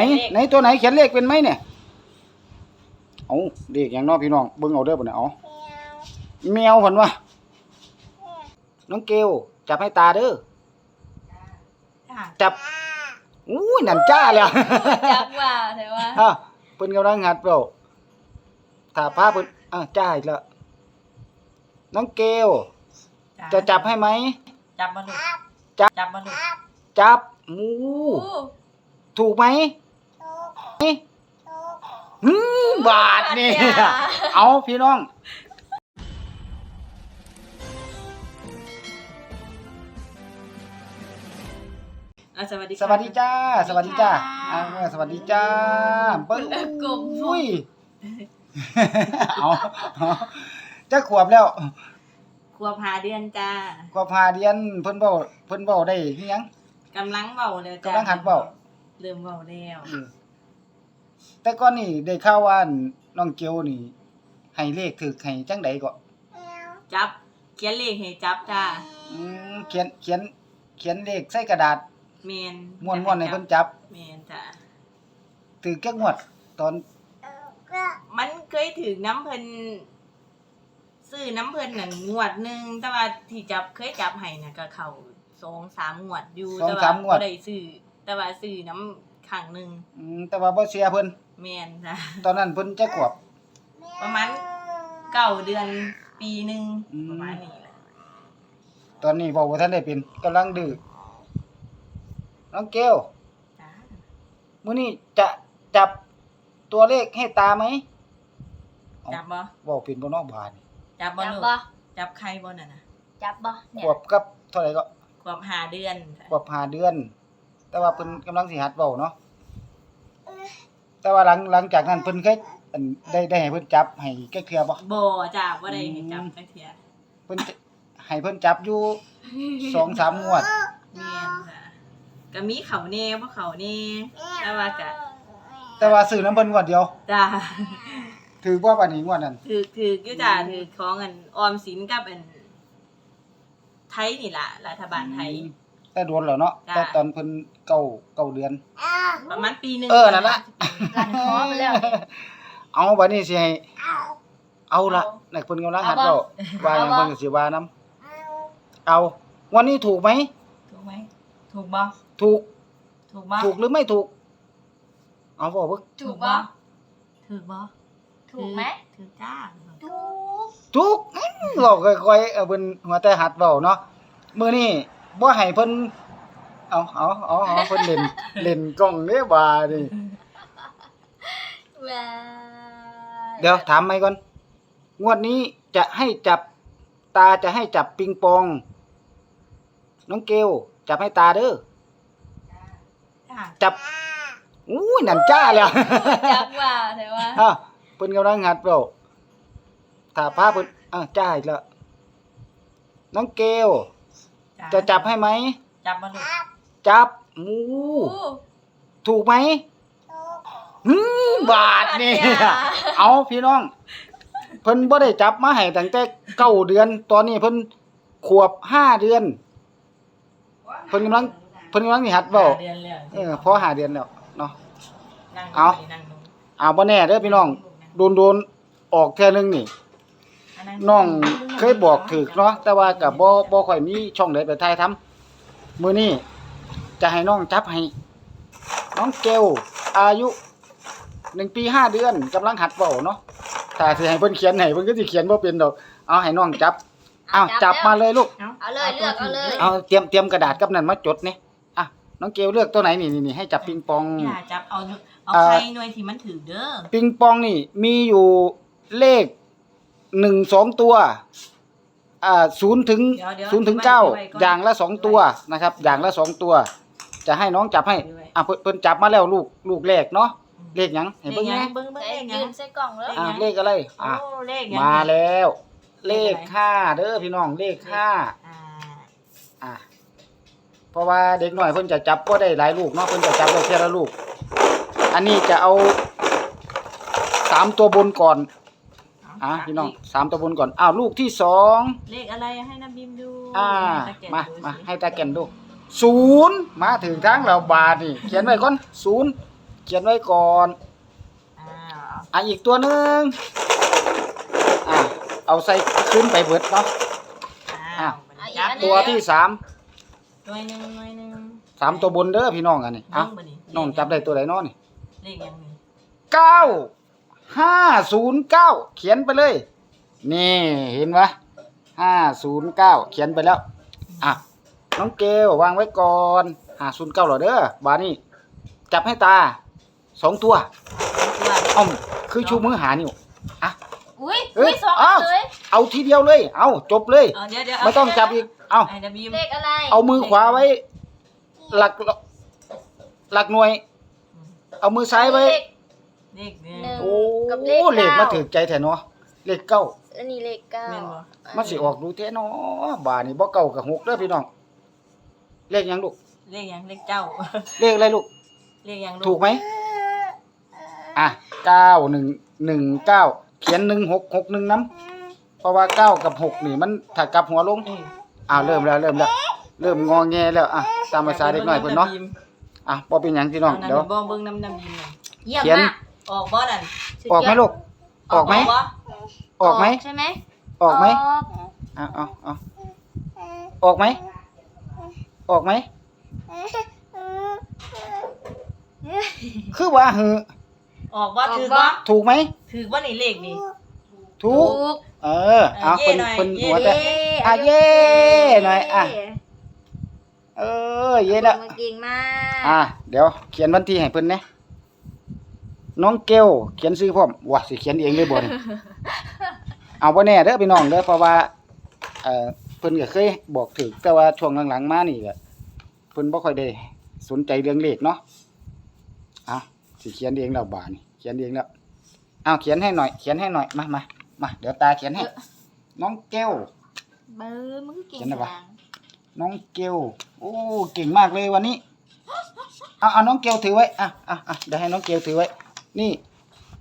ไหนไหนตัวไหนเขียนเลขเป็นไหมเนี่ยเอาเลขอย่างเน้อพี่น้องเบิ่งเอาเด้อบ่เนี่ยเอาแมวเพิ่นว่าน้องเกลจับให้ตาเด้อจ้าจับอู้ยนั่นจ้าแล้วจับว่าแต่ว่าอะเพิ่นกำลังหัดเปล่าถ้าพาเพิ่นอะจ้าอีกแล้วน้องเกลจะจับให้ไหมจับมาลูกจับจับมาลูกจับหมูโอ้ถูกไหม หืมบาทนี่ เอาพี่น้องอะสวัสดีสวัสดีจ้า สวัสดีจ้าค่ะอ่าสวัสดีจ้าเปิ้ลกลม อุ้ยเอาเอาจะขวบแล้วขวบหาเดือนจ้าขวบพาเดียนเพิ่นเว้าเพิ่นเว้าได้คือหยัง กำลังเบาแล้วจ้ากำลังหัดเว้า เริ่มเบาแล้วอืม แต่ก่อนนี่ได้ข่าวว่าน้องเกียวนี่ให้เลขถึกให้จังใดก็จับ เขียนเลขให้จับจ้าอืมเขียนเขียนเขียนเลขใส่กระดาษเมนม้วนๆให้เพิ่นจับเมนจ้าถือแก้งวด ตอนมันเคยถึงน้ำเพิ่นซื้อน้ำเพิ่นนั่นงวดหนึงแต่ว่าที่จับเคยจับให้น่ะก็เข้าสองสามงวดอยู่สองแต่สาว่ามงวดบ่ได้ซื้อแต่ว่าซื้อน้ำ ข้างหนึงอืมแต่ว่าบ่เสียเพิ่นแมนจ้ะตอนนั้นเพิ่นจะขวบ ประมาณเก้าเดือนปีหนึ่งอืม ประมาณนี้แหละตอนนี้เว้าบ่ทันได้เป็นกำลังดื้อน้องเกลจ้ามื้อนี้จะจับตัวเลขให้ตาไหมจับบ่เว้าเป็นบ่เนาะบาดนี่จับบ่จับลูกบ่จับใครบ่น่ะนะจับบ่ขเนี่วยบกับเท่าไหร่ก็ขวบห้าเดือนจ้ะขวบห้าเดือน แต่ว่าเพิ่นกำลังสิหัดเว้าเนาะแต่ว่าหลังหลังจากนั้นเพิ่นเคยอันได้ได้ให้เพิ่นจับให้แก้เคลียร์บ่บ่จ้าบ่ได้ให้จับจักเที่ยเพิ่นจะให้เพิ่นจับอยู่ สองสามงวด แม่นจ้ะก็มีเขาแน่บ่เขาแน่แต่ว่าก็แต่ว่าซื้อน้ำเพิ่นงวดเดียว จ้า ถือว่าบัดนี้งวดนั้น ถือถืออยู่จ้าถือของอันออมสินกับอันไทยนี่ล่ะ รัฐบาลไทย แต่โดนแล้วเนาะจ้ะ แต่ตอนเพิ่นเก้าเก้าเดือน ประมาณปีหนึงเออนั่นล่ะ ลันคอไปแล้ว เอาบัดนี้สิให้เอาละนักเพิ่นกำลังหัดเว้าว่าหยังเพิ่นก็สิว่านํเอาวันนี้ถูกไหม ถูกไหมถูกบ่ถูกถูกบ่ถูกหรือไม่ถูก เอาบอกว่าถูกบ่ถูกบ่ถูกไหมถูกจ้าถูกถูกอื้อบอกค่อยๆเอาเพิ่นหัวแต่หัดเว้าเนาะมื้อนี้ บ่ให้เพิ่นเอาเอาเอาเอาเพิ่นเล่นเล่นกล้องเด้บาดนี่แหวเดี๋ยวถามใหม่ก่อน งวดนี้จะให้จับตาจะให้จับปิงปอง น้องเกลจับให้ตาเด้อจ้าจับอู้ยนั่นจ้าแล้วจับว่าแต่ว่าอะเพิ่นกำลังหัดเปล่าถ้าพาเพิ่นอะจ้าอีกแล้วน้องเกล จะจับให้ไหม จับมาลูกจับหมูโอ้ถูกไหมหืมบาทนี่เอาพี่น้อง เพิ่นบ่ได้จับมาให้ตั้งแต่เก้าเดือน ตอนนี้เพิ่นขวบห้าเดือน เพิ่นกำลังเพิ่นกำลังสิหัดเว้าเดือนแล้วเออพอห้าเดือนแล้วเนาะนั่งเอานั่งลงอ้าวบ่แน่เด้อพี่น้อง โดนๆออกเทื่อนึงนี่ น้องเคยบอกถึกเนาะแต่ว่าก็บ่บ่ค่อยมีช่องใดไปถ่ายทำมื้อนี้จะให้น้องจับให้ น้องเกลอายุหนึ่งปีห้าเดือนกำลังหัดเว้าเนาะถ้าสิให้เพิ่นเขียนให้เพิ่นก็สิเขียนบ่เป็นดอก เอาให้น้องจับอ้าวจับมาเลยลูก เอาเลยเลือกเอาเลย เอาเตรียมเตรียมกระดาษกับนั่นมาจดนี่อะน้องเกลเลือกตัวไหนนี่นี่นี่ให้จับปิงปอง อย่าจับเอาเอาเอ่อใครหน่วยที่มันถือเด้อปิงปองนี่มีอยู่เลข หนึ่งสองตัวอ่าศูนย์ถึงเดี๋ยวเดี๋ยวศูนย์ถึงเก้าไว้ก่นอย่างละสองตัวนะครับ อย่างละสองตัว จะให้น้องจับให้ไว้อะเพิ่นเพิ่นจับมาแล้วลูกลูกแรกเนาะเลขหยังเลเห็นขเบิ่งยัแหงเบิ่งเบิ่งใส่เลขยัยืง นใส่กล่องแล้วเลขอะยังเลขอะไรอะโอ้เลขยัง มาแล้ว เลเลขขอะไร ห้าเด้อพี่น้องเลขห้า อ่าอะเพราะว่าเด็กน้อยเพิ่นจะจับบ่ได้หลายลูกเนาะเพิ่นจะจับได้แค่ละลูก อันนี้จะเอาสามตัวบนก่อนเา อะจับพี่น้องกสามตัวบนก่อนอ้าวลูกที่สองเลขอะไรให้น้ำบิมดูอ่าให้ตแกนมาดูมาสิให้ตาแก่นดูศูนย์มาถึงทางเราบาทนี่เขียนไว้ก่อนศูนย์ขียนไว้ก่อน อ้าวอะอีกตัวหนึงอะเอาใส่ขึ้นไปเบิดเนาะ อ้าวอะจับอันนี้ตัวที่สามหน่วยหนึ่งหน่วยหนึ่งสามตัวบนเด้อพี่น้องอันนี้อะเบิ่งบ่นี่น้องจับได้ตัวไหนเนาะนี่เลขยังนี่เก้า ห้าศูนย์เก้าเขียนไปเลย นี่เห็นปะห้าศูนย์เก้าเขียนไปแล้ว อะ น้องเกลวางไว้ก่อนห้าศูนย์เก้าหรอเด้อบานี่จับให้ตาสองตัวตัวอ้อมคือชูมือหานิ้วอะอุ้ยเอ้อุ้ยยสองอ้าวเลย เอาทีเดียวเลย เอาจบเลยเอาเดี๋ยวเดี๋ยวไม่ต้องจับอีก เอาไอ้ดับบีมเลขอะไร เอามือขวาไว้ หลักหลักหน่วย เอามือซ้ายไว้ เลขเลขหนึ่งหนึ่ง โอ้กับเลขเลขมาเก้าถือใจแท้เนาะเลขเก้าอันนี้เลขเก้าแม่นบ่ มันสิออกดูแท้เนาะบาทนี่บ่เก่ากับหกเด้อพี่น้องเลขหยังลูกเลขยังเลขเจ้า เลขอะไรลูก เลขยังลูถูกไหม อะเก้าหนึ่งหนึ่งเก้าเขียนหนึ่งหกหกหนึ่งน้ำเพราะว่าเก้ากับหกนี่มันถ้ากลับหัวลง เอออ้าวเริ่มแล้วเริ่มแล้ว เริ่มงอแงแล้วอะตามภาษาเด็กน้อยเพิ่นเนาะอะบ่เป็นหยังพี่น้องเอาเดี๋ยวบ่เบิ่งน้ำน้ำบีมหน่อยเยี่ยมเขียนมาก ออกบ่นั่นสุดออกไหมยดลูก ออกไหม บ่ออกไหม ใช่ไหมออกไหมออกเอาเอาเอาออกไหม ออกไหม คือว่าหือออกบ่ถือบ่ถูกไหม ถือบ่นี่เลขนี่ ถูกเออ เอาเย่เพิ่นหน่อยเพิ่นหัวแต่ อะเย่หน่อยอะ เออ เย่แล้วมือเก่งมากอะ เดี๋ยวเขียนวันที่ให้เพิ่นนะ น้องเกลเขียนชื่อพร้อมว้าสิเขียนเองเลยบ่นี่เอาบ่แน่เด้อพี่น้องเด้อเพราะว่าเอ่อเพิ่นก็เคยบอกถึกแต่ว่าช่วงหลังๆมานี่ก็เพิ่นบ่ค่อยได้สนใจเรื่องเลขเนาะเอาสิเขียนเองแล้วบาดนี่เขียนเองแล้วเอาเขียนให้หน่อยเขียนให้หน่อยมามามาเดี๋ยวตาเขียนให้ น้องเกลเบอร์มึงเก่งเขียนได้ปะจังน้องเกลโอ้เก่งมากเลยวันนี้เอาเอาน้องเกลถือไว้อะอะอะเดี๋ยวให้น้องเกลถือไว้ นี่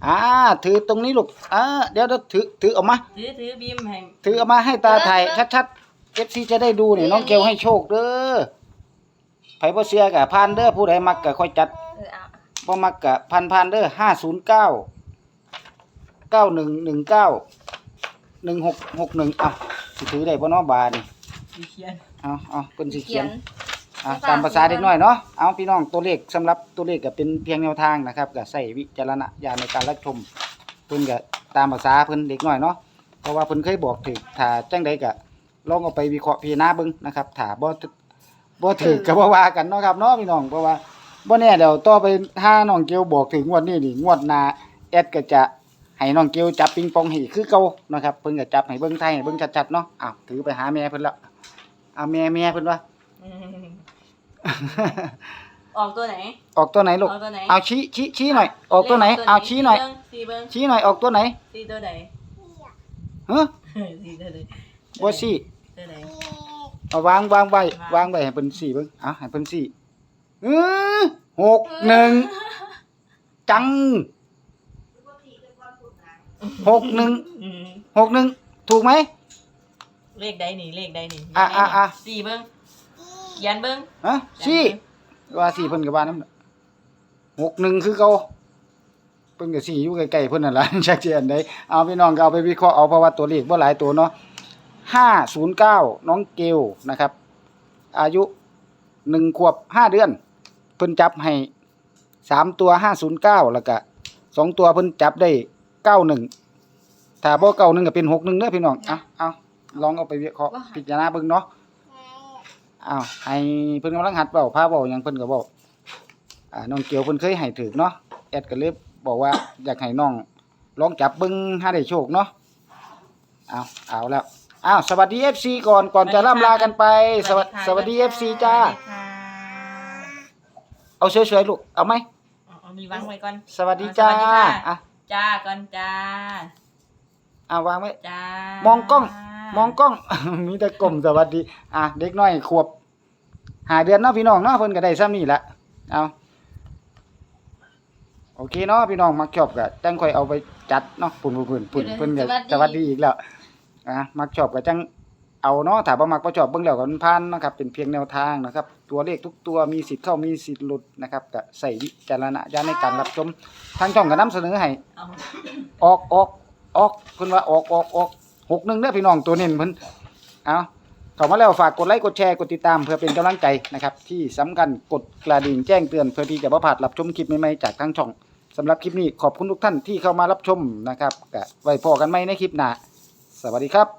อ่าถือตรงนี้ลูกอ่าเดี๋ยวเดี๋ยวถือถือออกมา ถือถือบีมให้ถือออกมาให้ตาถ่ายชัดๆเอฟซีจะได้ดูนี่น้องเกลให้โชคเด้อไผบ่เชื่อกะพานเด้อผู้ใดมักกะค่อยจัดเออเอาบ่มักกะพันพันเด้อ509 9119 1661อะสิถือได้บ่เนาะบาดนี่สิเขียน เอาเอาเพิ่นสิเขีเขียยนน อะไม่ฝากตามภาษาเด็กน้อยเนาะเอาพี่น้องตัวเลขสำหรับตัวเลขก็เป็นเพียงแนวทางนะครับก็ใช้วิจารณญาณในการรับชมเพิ่นก็ตามภาษาเพิ่นเด็กน้อยเนาะเพราะว่าเพิ่นเคยบอกถึกถ้าจังใดก็ลองเอาไปวิเคราะห์พิจารณาเบิ่งนะครับถ้าบ่ถึกบ่ถึกก็บ่ว่ากันเนาะครับเนาะพี่น้องเพราะว่าบ่แน่เดี๋ยวต่อไปถ้าน้องเกียวบอกถึงงวดนี้นี่งวดหน้าแอดก็จะให้น้องเกียวจับปิงปองให้คือเก่านะครับเพิ่นก็จับให้เบิ่งไทยให้เบิ่งชัดๆเนาะอ้าวถือไปหาแม่เพิ่นแล้วเอาแม่แม่เพิ่นว่า อืม ออกตัวไหน ออกตัวไหนลูก ออกตัวไหนเอาชี้ชี้ชี้หน่อย ออกตัวไหน เอาชี้หน่อย สี่เบิ้งชี้หน่อยออกตัวไหนสี่ตัวไหนฮะสี่ตัวไหนบ่ชี้ตัวไหนเอาวางวางไว้วางไว้ให้เพิ่นสี่เบิ่งเอาให้เพิ่นสี่เออหกหนึ่งจังหกหนึ่งอืมหกหนึ่งถูกไหมเลขใดนี่เลขใดนี่อะอะอะสี่เบิ้งเขียันเบิ้งฮะสี่ว่าสี่เพิ่นก็ว่านํหกหนึ่งคือเก่าเพิ่นก็สี่อยู่ใกล้ๆเพิ่นนั่นล่ะ ชักสิอันใดเอาพี่น้องก็เอาไปวิเคราะห์เอาเพราะว่าตัวเลขบ่หลายตัวเนาะ509น้องเกลนะครับ อายุหนึ่งขวบห้าเดือน เพิ่นจับให้สามตัวห้าศูนย์เก้าแล้วก็สองตัวเพิ่นจับได้เก้าหนึ่งถ้าบ่เก้าหนึ่งก็เป็นหกหนึ่งเด้อพี่น้องเอาเอาลองเอาไปวิเคราะห์พิจารณาเบิ่งเนาะ อ้าวให้เพิ่นกำลังหัดเว้าพาเว้าหยังเพิ่นก็เว้าอ่าน้องเกียวเพิ่นเคยให้ถึกเนาะแอดก็เลยบอกว่าอยากให้น้องลองจับเบิ่งหาได้โชคเนาะเอาเอาแล้วอ้าวสวัสดี FC ก่อนก่อนจะล่ำลากันไป สวัสสวัสดี FC จ้าสวัสดีค่ะเอาสวยๆลูกเอาไหมเอาเอามีวางไว้ก่อนสวัสดีจ้าสวัสดีค่ะอะจ้าก่อนจ้าอะวางไว้จ้ามองกล้อง มองกล้อง มีแต่กลมสวัสดี อะเด็กน้อยขวบหาเดือนเนาะพี่น้องเนาะเพิ่นก็ได้ซ้ำนี่ละเอาโอเคเนาะพี่น้องมักชอบก็จังค่อยเอาไปจัดเนาะปุ่นปุ่นปุ่นปุ่นเพิ่นก็สวัสดีอีกแล้วอะมักชอบก็จังเอาเนาะถ้าบ่มักบ่ชอบเบิ่งแล้วก็มันผ่านนะครับ เป็นเพียงแนวทางนะครับ ตัวเลขทุกตัวมีสิทธิ์เข้ามีสิทธิ์หลุดนะครับก็ใส่วิจารณญาณในการรับชมทางช่องก็นำเสนอให้เอาออกออกออกเพิ่นว่าออกออกออก หกหนึ่งเด้อพี่น้องตัวเน้นเพิ่นเอาเข้ามาแล้วฝากกดไลค์กดแชร์กดติดตามเพื่อเป็นกำลังใจนะครับ ที่สำคัญกดกระดิ่งแจ้งเตือนเพื่อที่จะบ่พลาดรับชมคลิปใหม่ๆจากทางช่องสำหรับคลิปนี้ขอบคุณทุกท่านที่เข้ามารับชมนะครับก็ไว้พอกันไหมในคลิปหน้าสวัสดีครับ